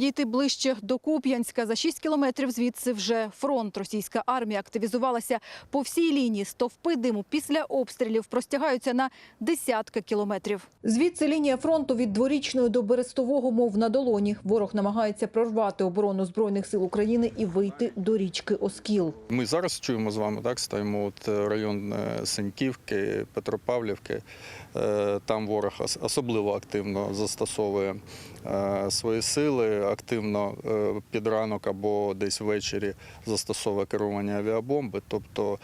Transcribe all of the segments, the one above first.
Дійти ближче до Куп'янська. За 6 кілометрів звідси вже фронт. Російська армія активізувалася по всій лінії. Стовпи диму після обстрілів простягаються на десятки кілометрів. Звідси лінія фронту від дворічної до Берестового, мов на долоні. Ворог намагається прорвати оборону Збройних сил України і вийти до річки Оскіл. Ми зараз чуємо з вами, так стоїмо от е, район е, Сеньківки, Петропавлівки. Е, Там ворог особливо активно застосовує е, свої сили, активно е, під ранок або десь ввечері застосовує керування авіабомби. Тобто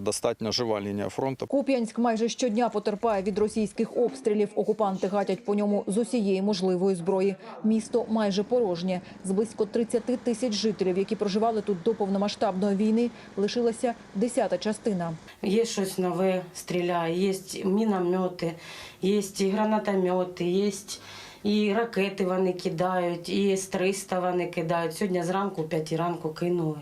достатньо жива лінія фронту. Куп'янськ майже щодня потерпає від російських обстрілів. Окупанти гатять по ньому з усієї можливої зброї. Місто майже порожнє. З близько 30 тисяч жителів, які проживали тут до повномасштабної війни, лишилася десята частина. Є щось нове, стріляє, є міномети, є і гранатомети, є і ракети вони кидають, і С-300 вони кидають. Сьогодні зранку, о 5 ранку кинули.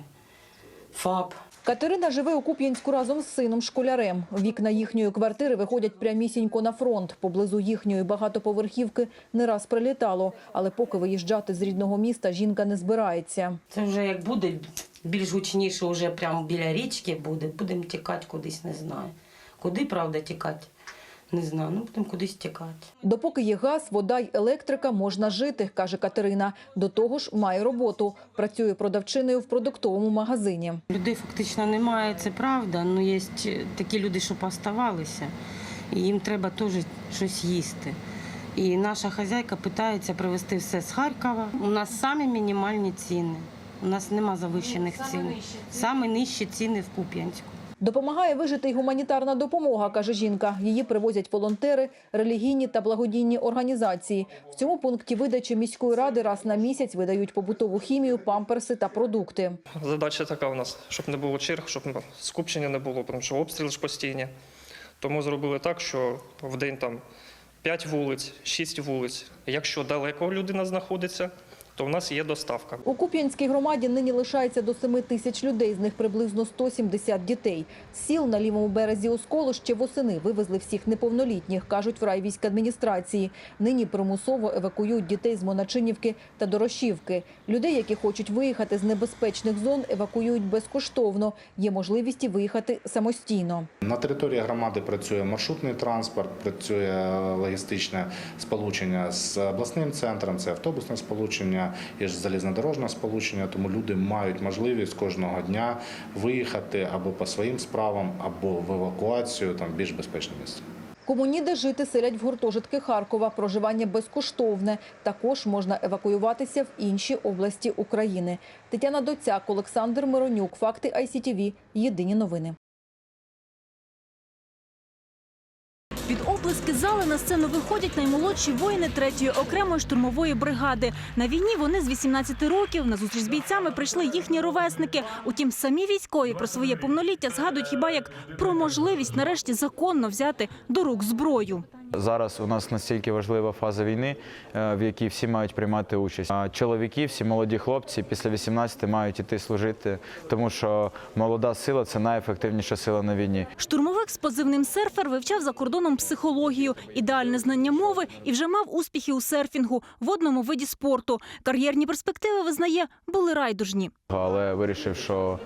ФАП. Катерина живе у Куп'янську разом з сином школярем. Вікна їхньої квартири виходять прямісінько на фронт. Поблизу їхньої багатоповерхівки не раз прилітало. Але поки виїжджати з рідного міста жінка не збирається. Це вже як буде більш гучніше, вже прямо біля річки буде. Будемо тікати кудись, не знаю. Куди, правда, тікати? Не знаю. Ну, будемо кудись тікати. Допоки є газ, вода й електрика, можна жити, каже Катерина. До того ж, має роботу. Працює продавчиною в продуктовому магазині. Людей фактично немає, це правда. але є такі люди, що поставалися, і їм треба теж щось їсти. І наша хазяйка питається привезти все з Харкова. У нас самі мінімальні ціни. У нас нема завищених цін. Саме нижчі ціни в Куп'янську. Допомагає вижити й гуманітарна допомога, каже жінка. Її привозять волонтери, релігійні та благодійні організації. В цьому пункті видачі міської ради раз на місяць видають побутову хімію, памперси та продукти. Задача така у нас, щоб не було черг, щоб скупчення не було, тому що обстріли ж постійні. Тому зробили так, що в день там 5 вулиць, 6 вулиць. Якщо далеко людина знаходиться, то в нас є доставка. У Куп'янській громаді нині лишається до 7 тисяч людей, з них приблизно 170 дітей. З сіл на лівому березі Осколу ще восени вивезли всіх неповнолітніх, кажуть в райвійській адміністрації. Нині примусово евакуюють дітей з Моначинівки та Дорошівки. Людей, які хочуть виїхати з небезпечних зон, евакуюють безкоштовно. Є можливість виїхати самостійно. На території громади працює маршрутний транспорт, працює логістичне сполучення з обласним центром, це автобусне сполучення, є ж залізнодорожне сполучення, тому люди мають можливість кожного дня виїхати або по своїм справам, або в евакуацію там більш безпечне місце. Кому ніде жити, селять в гуртожитки Харкова. Проживання безкоштовне. Також можна евакуюватися в інші області України. Тетяна Доцяк, Олександр Миронюк. Факти ICTV. Єдині новини. Під зали на сцену виходять наймолодші воїни 3-ї окремої штурмової бригади. На війні вони з 18 років. На зустріч з бійцями прийшли їхні ровесники. Утім, самі військові про своє повноліття згадують хіба як про можливість нарешті законно взяти до рук зброю. Зараз у нас настільки важлива фаза війни, е, в якій всі мають приймати участь. А чоловіки, всі молоді хлопці після 18 мають іти служити, тому що молода сила це найефективніша сила на війні. Штурмовик з позивним серфер вивчав за кордоном психологію, ідеальне знання мови і вже мав успіхи у серфінгу, водному виді спорту. Кар'єрні перспективи визнає були райдужні. Але вирішив, що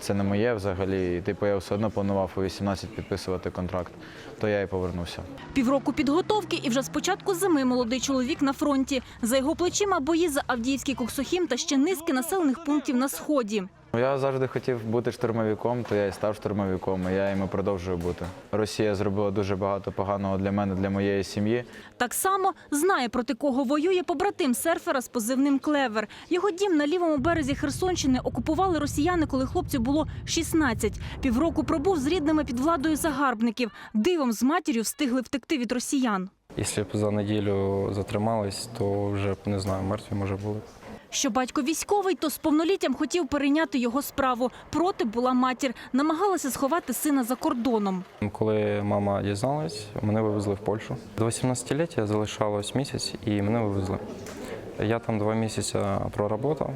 це не моє взагалі. Типу я все одно планував у 18 підписувати контракт, то я і повернувся. Півроку підготовки, і вже з початку зими молодий чоловік на фронті. За його плечима бої за Авдіївський Коксохім та ще низки населених пунктів на сході. Я завжди хотів бути штурмовиком, то я і став штурмовиком, і я і продовжую бути. Росія зробила дуже багато поганого для мене, для моєї сім'ї. Так само знає проти кого воює побратим серфера з позивним Клевер. Його дім на лівому березі Херсонщини окупували росіяни, коли хлопцю було 16. Півроку пробув з рідними під владою загарбників. Дивом з матір'ю встигли втекти від росіян. Якщо б за неділю затримались, то вже не знаю, мертві може були. Що батько військовий, то з повноліттям хотів перейняти його справу. Проти була матір, намагалася сховати сина за кордоном. Коли мама дізналась, мене вивезли в Польщу. До 18-ліття залишалось місяць і мене вивезли. Я там два місяці проработав,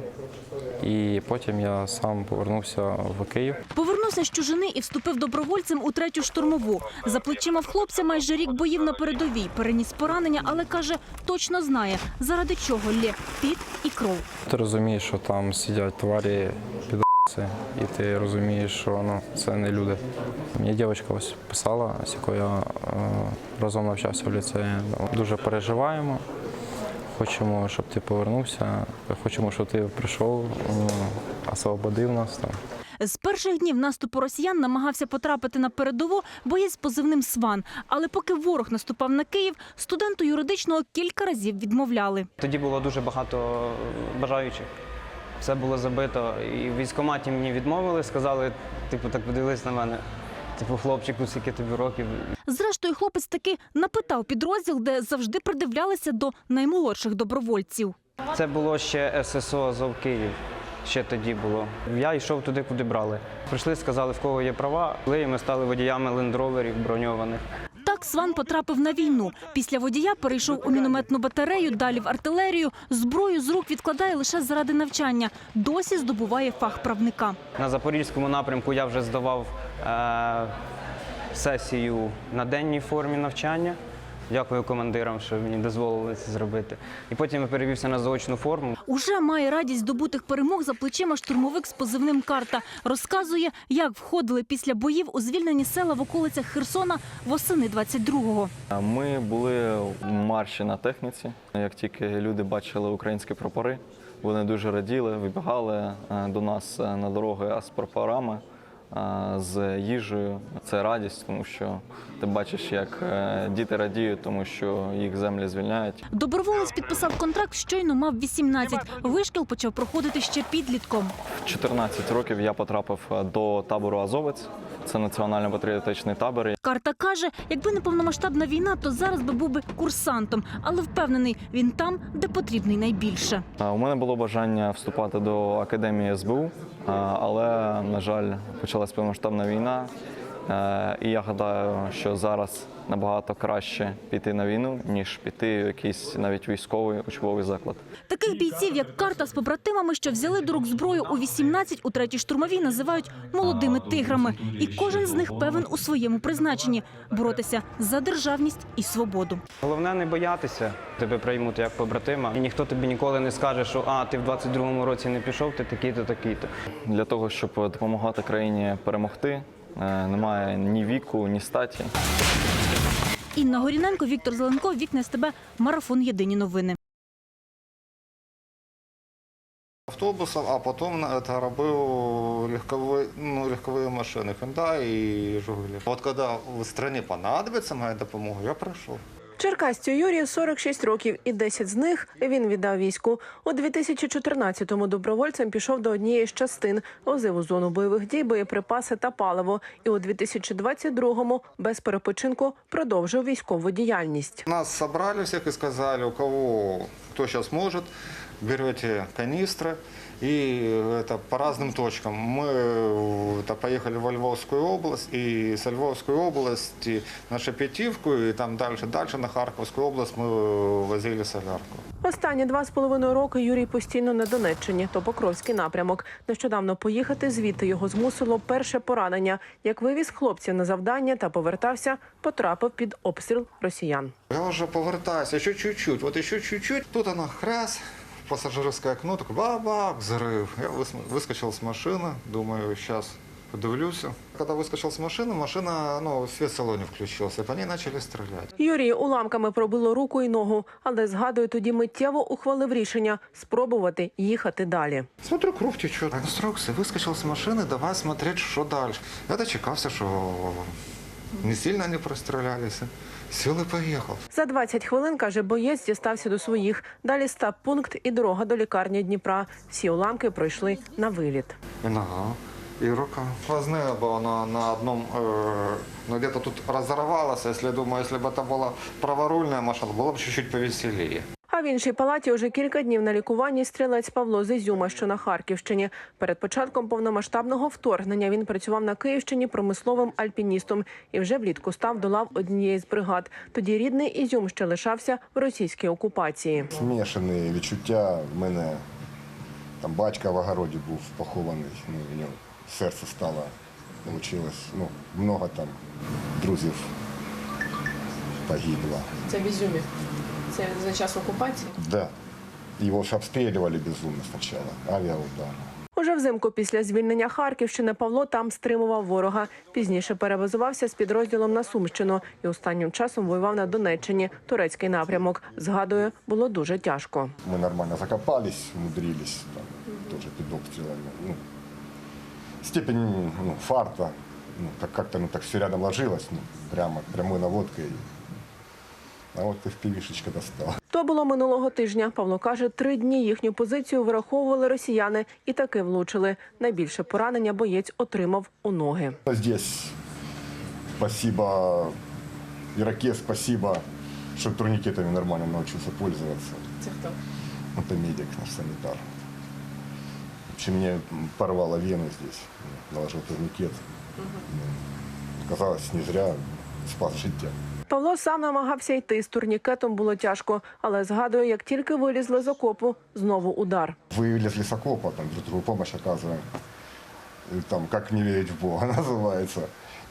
і потім я сам повернувся в Київ. Повернувся з чужини і вступив добровольцем у третю штурмову. За плечима в хлопця майже рік боїв на передовій. Переніс поранення, але каже, точно знає, заради чого лє піт і кров. Ти розумієш, що там сидять тварі підаси, і ти розумієш, що ну, це не люди. Мені дівчинка ось писала, з якою я е, разом навчався в ліцеї. Дуже переживаємо. Хочемо, щоб ти повернувся, хочемо, щоб ти прийшов, ну, освободив нас там. З перших днів наступу росіян намагався потрапити на передову боєць з позивним Сван. Але поки ворог наступав на Київ, студенту юридичного кілька разів відмовляли. Тоді було дуже багато бажаючих. Все було забито. І в військкоматі мені відмовили, сказали, типу, так подивились на мене. Типу, хлопчику, скільки тобі років. Зрештою, хлопець таки напитав підрозділ, де завжди придивлялися до наймолодших добровольців. Це було ще ССО Азов Київ. Ще тоді було. Я йшов туди, куди брали. Прийшли, сказали, в кого є права. І ми стали водіями лендроверів броньованих. Так Сван потрапив на війну. Після водія перейшов у мінометну батарею, далі в артилерію. Зброю з рук відкладає лише заради навчання. Досі здобуває фах правника. На Запорізькому напрямку я вже здавав сесію на денній формі навчання. Дякую командирам, що мені дозволили це зробити. І потім я перевівся на заочну форму. Уже має радість здобутих перемог за плечима штурмовик з позивним карта. Розказує, як входили після боїв у звільнені села в околицях Херсона восени 22-го. Ми були в марші на техніці. Як тільки люди бачили українські прапори, вони дуже раділи, вибігали е, до нас е, на дороги з прапорами, е, з їжею. Це радість, тому що ти бачиш, як е, діти радіють, тому що їх землі звільняють. Доброволець підписав контракт, щойно мав 18. Вишкіл почав проходити ще підлітком. В 14 років я потрапив е, до табору Азовець. Це національно-патріотичний табор. Карта каже, якби не повномасштабна війна, то зараз би був би курсантом, але впевнений, він там, де потрібний найбільше. Е, У мене було бажання вступати до академії СБУ, але, на жаль, почалась повномасштабна війна. Е, І я гадаю, що зараз набагато краще піти на війну, ніж піти в якийсь навіть військовий учбовий заклад. Таких бійців, як карта з побратимами, що взяли до рук зброю у 18 у третій штурмовій, називають молодими тиграми. І кожен з них певен у своєму призначенні боротися за державність і свободу. Головне не боятися, тебе приймуть як побратима. І ніхто тобі ніколи не скаже, що а ти в 22-му році не пішов, ти такий-то, такий-то. Для того, щоб допомагати країні перемогти, немає ні віку, ні статі. Інна Горіненко, Віктор Зеленко, Вікне СТБ, Марафон. Єдині новини. Автобусом, а потім це робив легкові, ну, легкові машини Hyundai і Жигулі. От коли в країні понадобиться моя допомога, я прийшов. Черкасцю Юрію 46 років, і 10 з них він віддав війську. У 2014-му добровольцем пішов до однієї з частин, возив у зону бойових дій боєприпаси та паливо. І у 2022-му без перепочинку продовжив військову діяльність. Нас зібрали всіх і сказали, у кого, хто зараз может, берете канистры и это по разным точкам. Мы э, это, поехали во Львовскую область и с Львовской области на Шепетівку и там дальше, дальше на Харьковскую область мы возили солярку. Останні два з половиною роки Юрій постійно на Донеччині, то Покровський напрямок. Нещодавно поїхати звідти його змусило перше поранення. Як вивіз хлопців на завдання та повертався, потрапив під обстріл росіян. Я уже повертаюсь, еще чуть-чуть, вот еще чуть-чуть. Тут она хрясь, пассажирское окно, такой бабах, взрыв. Я выс- выскочил с машины, думаю, сейчас подивлюся. Когда выскочил с машины, машина, ну, свет в салоне включился, и по ней начали стрелять. Юрію уламками пробило руку і ногу, але згадує, тоді миттєво ухвалив рішення спробувати їхати далі. Смотрю, кровь течет. Инструкция, выскочил с машины, давай смотреть, что дальше. Я дочекался, что не сильно они прострелялись. Сел и поехал. За 20 хвилин, каже, боєць дістався до своїх. Далі став пункт і дорога до лікарні Дніпра. Всі уламки пройшли на виліт. И нога, и рука. Сквозная была на, на одном, э, ну где-то тут разорвалась. Если, думаю, если бы это была праворульная машина, было бы чуть-чуть повеселее. А в іншій палаті уже кілька днів на лікуванні стрілець Павло з Ізюма, що на Харківщині. Перед початком повномасштабного вторгнення він працював на Київщині промисловим альпіністом і вже влітку став до лав однієї з бригад. Тоді рідний Ізюм ще лишався в російській окупації. Змішані відчуття. В мене там батька в огороді був похований. Ну, в нього серце стало получилось. Ну, много там друзів погибло. Це в Ізюмі. Це за час окупації. Да. Его ж обстреливали безумно сначала, авиаудар. Уже взимку після звільнення Харківщини Павло там стримував ворога. Пізніше перебазувався з підрозділом на Сумщину і останнім часом воював на Донеччині, турецький напрямок. Згадує, було дуже тяжко. Мы нормально закопались, умудрились, там, тоже под обстрелами. Ну, степень ну, фарта, ну, как- как-то ну, так все рядом ложилось, ну, прямо прямой наводкой. А вот и в пивишечка достал. То було минулого тижня. Павло каже, три дні їхню позицію вираховували росіяни і таки влучили. Найбільше поранення боєць отримав у ноги. Здесь спасибо Ираке, спасибо, что турникетами нормально научился пользоваться. Це хто? Это медик, наш санитар. В общем, мне порвало вену здесь, наложил турникет. Оказалось, не зря спас життя. Павло сам намагався йти з турнікетом. Було тяжко, але згадує, як тільки вилізли з окопу, знову удар. Вилізли з окопа, там друг другу допомогу оказываем. Там, как не верить в Бога, называется.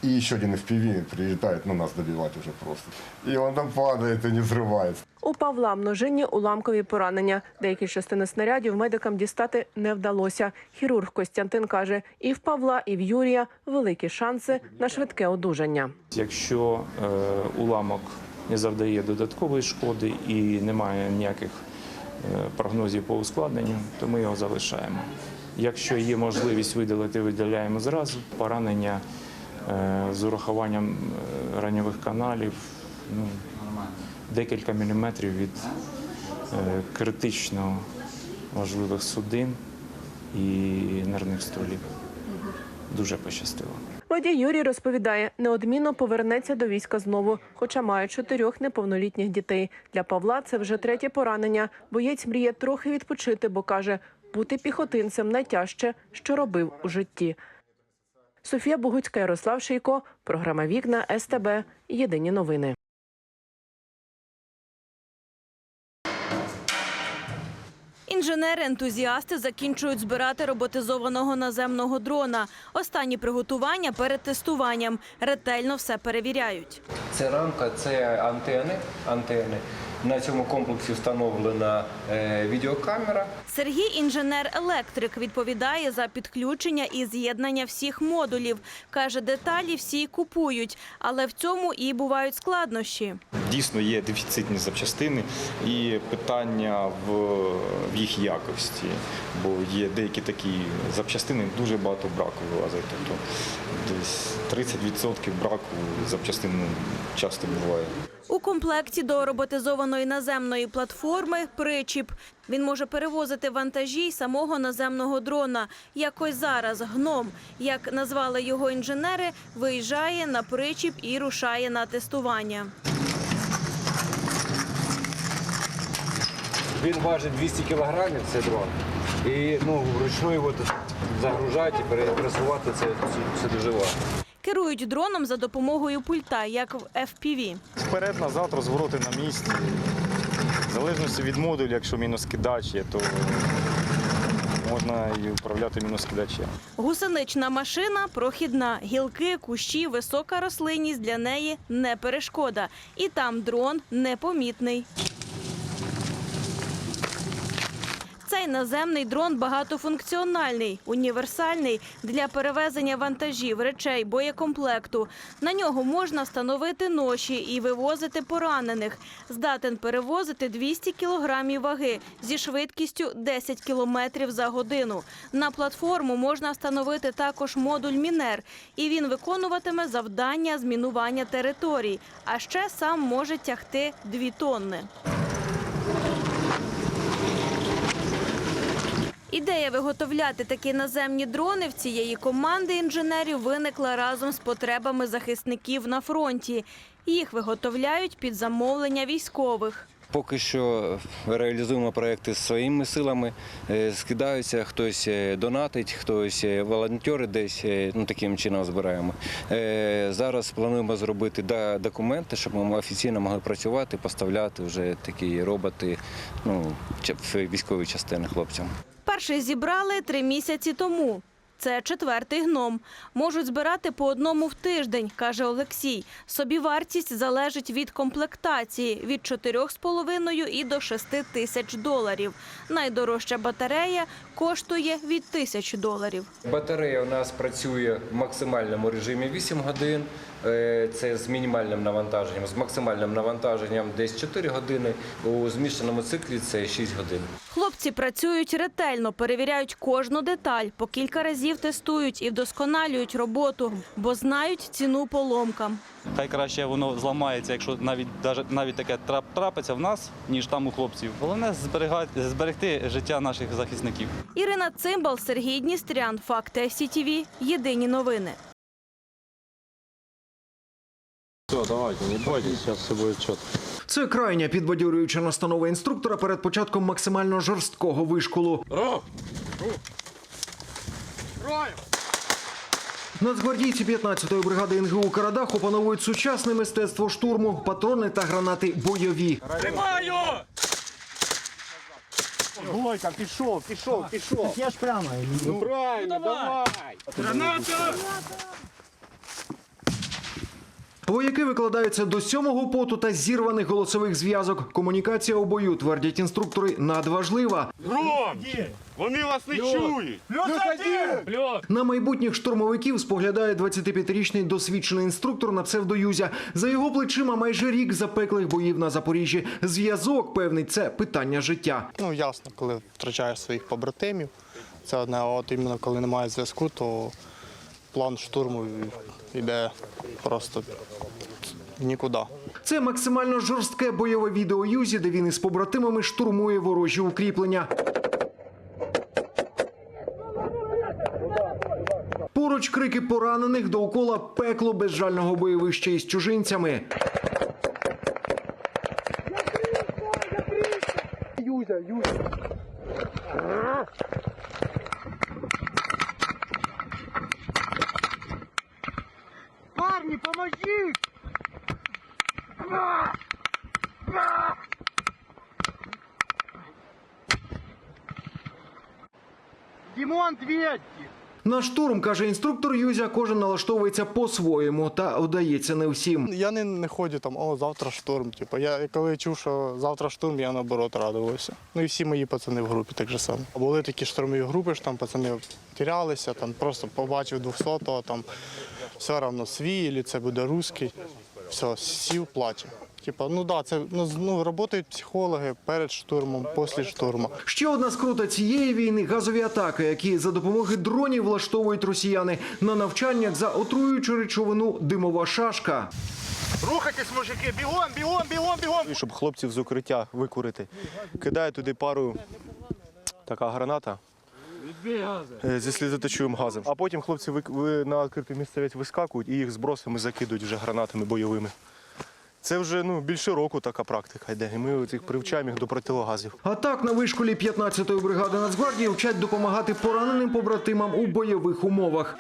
И еще один FPV прилетает, ну, нас добивать уже просто. И он там падает и не взрывается. У Павла множинні уламкові поранення. Деякі частини снарядів медикам дістати не вдалося. Хірург Костянтин каже, і в Павла, і в Юрія великі шанси на швидке одужання. Якщо е, уламок не завдає додаткової шкоди і немає ніяких е, прогнозів по ускладненню, то ми його залишаємо. Якщо є можливість видалити, видаляємо зразу. Поранення е, з урахуванням е, раньових каналів ну, декілька міліметрів від е, критично важливих судин і нервних столів. Дуже пощастило. Водій Юрій розповідає, неодмінно повернеться до війська знову, хоча має чотирьох неповнолітніх дітей. Для Павла це вже третє поранення. Боєць мріє трохи відпочити, бо каже, бути піхотинцем найтяжче, що робив у житті. Софія Богуцька, Ярослав Шийко, програма Вікна СТБ. Єдині новини. Інженери-ентузіасти закінчують збирати роботизованого наземного дрона. Останні приготування перед тестуванням. Ретельно все перевіряють. Це рамка, це антени. антени. На цьому комплексі встановлена е, відеокамера. Сергій інженер-електрик відповідає за підключення і з'єднання всіх модулів. Каже, деталі всі купують, але в цьому і бувають складнощі. Дійсно є дефіцитні запчастини і питання в, їх якості, бо є деякі такі запчастини, дуже багато браку вилазить. Тобто десь 30% браку запчастин часто буває. У комплекті до роботизованої наземної платформи причіп. Він може перевозити вантажі й самого наземного дрона. Якось зараз гном, як назвали його інженери, виїжджає на причіп і рушає на тестування. Він важить 200 кілограмів, це дрон. І ну, вручну його загружати і пересувати це, це, дуже важко. Керують дроном за допомогою пульта, як в FPV. Вперед, назад, розвороти на місці. В залежності від модулю, якщо міноскидач є, то можна і управляти міноскидачем. Гусенична машина прохідна. Гілки, кущі, висока рослинність для неї не перешкода. І там дрон непомітний. Цей наземний дрон багатофункціональний, універсальний для перевезення вантажів, речей, боєкомплекту. На нього можна встановити ноші і вивозити поранених. Здатен перевозити 200 кілограмів ваги зі швидкістю 10 кілометрів за годину. На платформу можна встановити також модуль Мінер, і він виконуватиме завдання з мінування територій. А ще сам може тягти 2 тонни. Ідея виготовляти такі наземні дрони в цієї команди інженерів виникла разом з потребами захисників на фронті. Їх виготовляють під замовлення військових. Поки що реалізуємо проекти своїми силами, Е, скидаються, хтось е, донатить, хтось е, волонтери десь ну, таким чином збираємо. Зараз плануємо зробити документи, щоб ми офіційно могли працювати, поставляти вже такі роботи ну, в військові частини хлопцям. Перший зібрали три місяці тому. Це четвертий гном. Можуть збирати по одному в тиждень, каже Олексій. Собівартість залежить від комплектації – від 4,5 і до 6 тисяч доларів. Найдорожча батарея коштує від тисячі доларів. Батарея у нас працює в максимальному режимі 8 годин. Е, Це з мінімальним навантаженням, з максимальним навантаженням десь 4 години. У змішаному циклі це 6 годин. Хлопці працюють ретельно, перевіряють кожну деталь, по кілька разів тестують і вдосконалюють роботу, бо знають ціну поломкам. Хай краще воно зламається, якщо навіть навіть, навіть таке трап, трапиться в нас, ніж там у хлопців. Головне зберігати, зберегти життя наших захисників. Ірина Цимбал, Сергій Дністрян. Факти СІТІВІ. Єдині новини. Все, давайте, не бойтесь, зараз все буде чітко. Це крайня підбадьорююча настанова інструктора перед початком максимально жорсткого вишколу. Нацгвардійці 15-ї бригади НГУ Карадах опановують сучасне мистецтво штурму, патрони та гранати бойові. Тримаю! Гойка, пішов, пішов, пішов. Я ж прямо. Ну, правильно, давай. Граната! Вояки викладаються до сьомого поту та зірваних голосових зв'язок. Комунікація у бою, твердять інструктори, надважлива. Гром! Вони вас не чують. Плюс один! Плюс! На майбутніх штурмовиків споглядає 25-річний досвідчений інструктор на псевдоюзя. За його плечима майже рік запеклих боїв на Запоріжжі. Зв'язок певний це питання життя. Ну, ясно, коли втрачаєш своїх побратимів. Це одне, а от іменно коли немає зв'язку, то план штурму йде просто нікуди. Це максимально жорстке бойове відео Юзі, де він із побратимами штурмує ворожі укріплення. Поруч крики поранених довкола пекло безжального бойовища із чужинцями. Юзя, Юзя. Парни, поможіть! А! А! Димон, 200! На штурм, каже інструктор Юзя, кожен налаштовується по-своєму та вдається не всім. Я не, не ходжу там, о, завтра штурм. Типу, я коли чув, що завтра штурм, я наоборот радувався. Ну і всі мої пацани в групі так же само. Були такі штурмові групи, що там пацани тірялися, там просто побачив 200-го, там все одно свій, або це буде русський. Все, сів, плаче. Типа, ну да, це ну, ну, працюють психологи перед штурмом, після штурму. Ще одна скрута цієї війни газові атаки, які за допомогою дронів влаштовують росіяни на навчаннях за отруюючу речовину димова шашка. Рухайтесь, мужики, бігом, бігом, бігом, бігом! щоб хлопців з укриття викурити. Кидає туди пару така граната е, зі сльозоточивим газом. А потім хлопці на відкриту місцевість вискакують і їх збросами закидують вже гранатами бойовими. Це вже ну, більше року така практика йде. І ми цих привчаємо їх до противогазів. А так на вишколі 15-ї бригади Нацгвардії вчать допомагати пораненим побратимам у бойових умовах.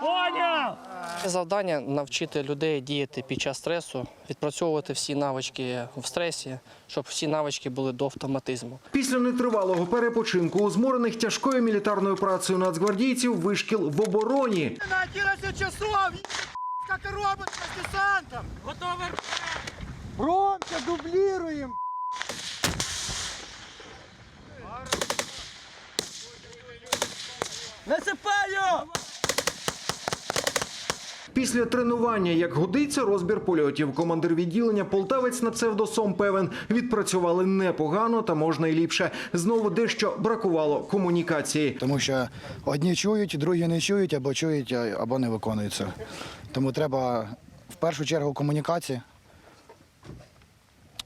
Понял! Завдання навчити людей діяти під час стресу, відпрацьовувати всі навички в стресі, щоб всі навички були до автоматизму. Після нетривалого перепочинку у зморених тяжкою мілітарною працею нацгвардійців вишкіл в обороні. На 11 часов! Робот с десантом! Готовы! Громче дублируем! Насыпаю! Після тренування, як годиться, розбір польотів. Командир відділення полтавець на псевдосом певен відпрацювали непогано та можна і ліпше. Знову дещо бракувало комунікації. Тому що одні чують, другі не чують, або чують, або не виконуються. Тому треба в першу чергу комунікації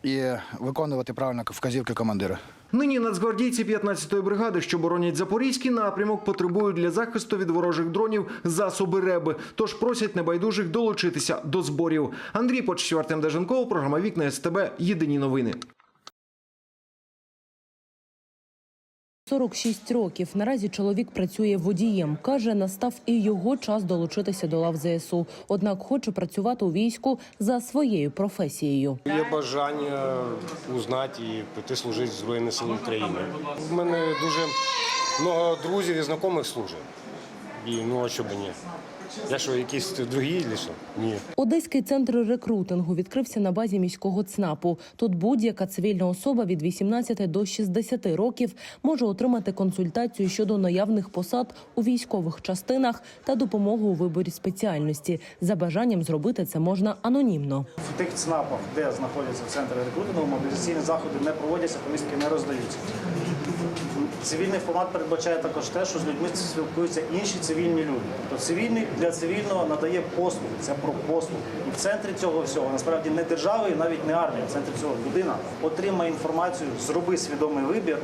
і виконувати правильно вказівки командира. Нині нацгвардійці 15-ї бригади, що боронять запорізький напрямок, потребують для захисту від ворожих дронів засоби реби, Тож просять небайдужих долучитися до зборів. Андрій Почтів, Артем Деженков, програма Вікна СТБ. Єдині новини. 46 років. Наразі чоловік працює водієм. Каже, настав і його час долучитися до лав ЗСУ. Однак хоче працювати у війську за своєю професією. Є бажання узнати і піти служити в Збройні Сили України. У мене дуже багато друзів і знайомих служить. І ну а що б ні? Я що, якісь другі чи що? Ні. Одеський центр рекрутингу відкрився на базі міського ЦНАПу. Тут будь-яка цивільна особа від 18 до 60 років може отримати консультацію щодо наявних посад у військових частинах та допомогу у виборі спеціальності. За бажанням зробити це можна анонімно. В тих ЦНАПах, де знаходяться центри рекрутингу, мобілізаційні заходи не проводяться, повістки не роздаються. Цивільний формат передбачає також те, що з людьми спілкуються інші цивільні люди. Тобто цивільний для цивільного надає послуги. Це про послуги. І в центрі цього всього насправді не держава і навіть не армія. В центрі цього людина отримає інформацію, зроби свідомий вибір,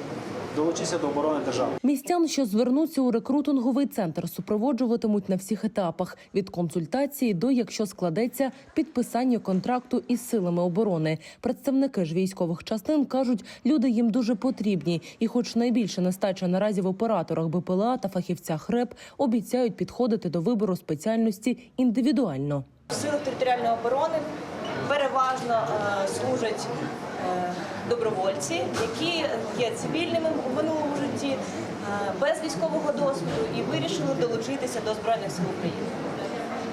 долучися до оборони держави. Містян, що звернуться у рекрутинговий центр, супроводжуватимуть на всіх етапах від консультації до, якщо складеться, підписання контракту із силами оборони. Представники ж військових частин кажуть, люди їм дуже потрібні, і, хоч найбільше нестача наразі в операторах БПЛА та фахівцях РЕП, обіцяють підходити до вибору спеціальності індивідуально. В силах територіальної оборони переважно е, служать добровольці, які є цивільними в минулому житті, е, без військового досвіду і вирішили долучитися до Збройних сил України.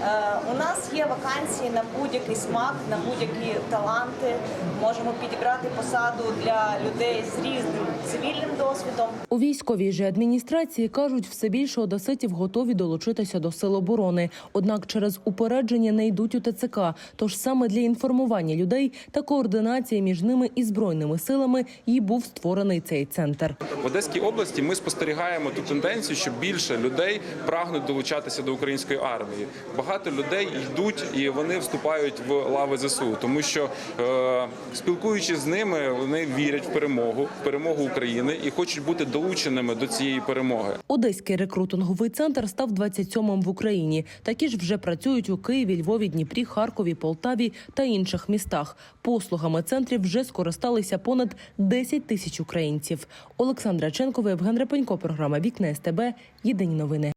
Е, У нас є вакансії на будь-який смак, на будь-які таланти. Можемо підібрати посаду для людей з різним цивільним досвідом. У військовій же адміністрації кажуть, все більше одеситів готові долучитися до сил оборони. Однак через упередження не йдуть у ТЦК. Тож саме для інформування людей та координації між ними і збройними силами і був створений цей центр. В Одеській області ми спостерігаємо ту тенденцію, що більше людей прагнуть долучатися до української армії. Багато людей йдуть і вони вступають в лави ЗСУ, тому що е, спілкуючись з ними, вони вірять в перемогу, в перемогу України і хочуть бути долученими до цієї перемоги. Одеський рекрутинговий центр став 27-м в Україні. Такі ж вже працюють у Києві, Львові, Дніпрі, Харкові, Полтаві та інших містах. Послугами центрів вже скористалися понад 10 тисяч українців. Олександра Ченкова, Євген Репенько, програма Вікне СТБ. Єдині новини.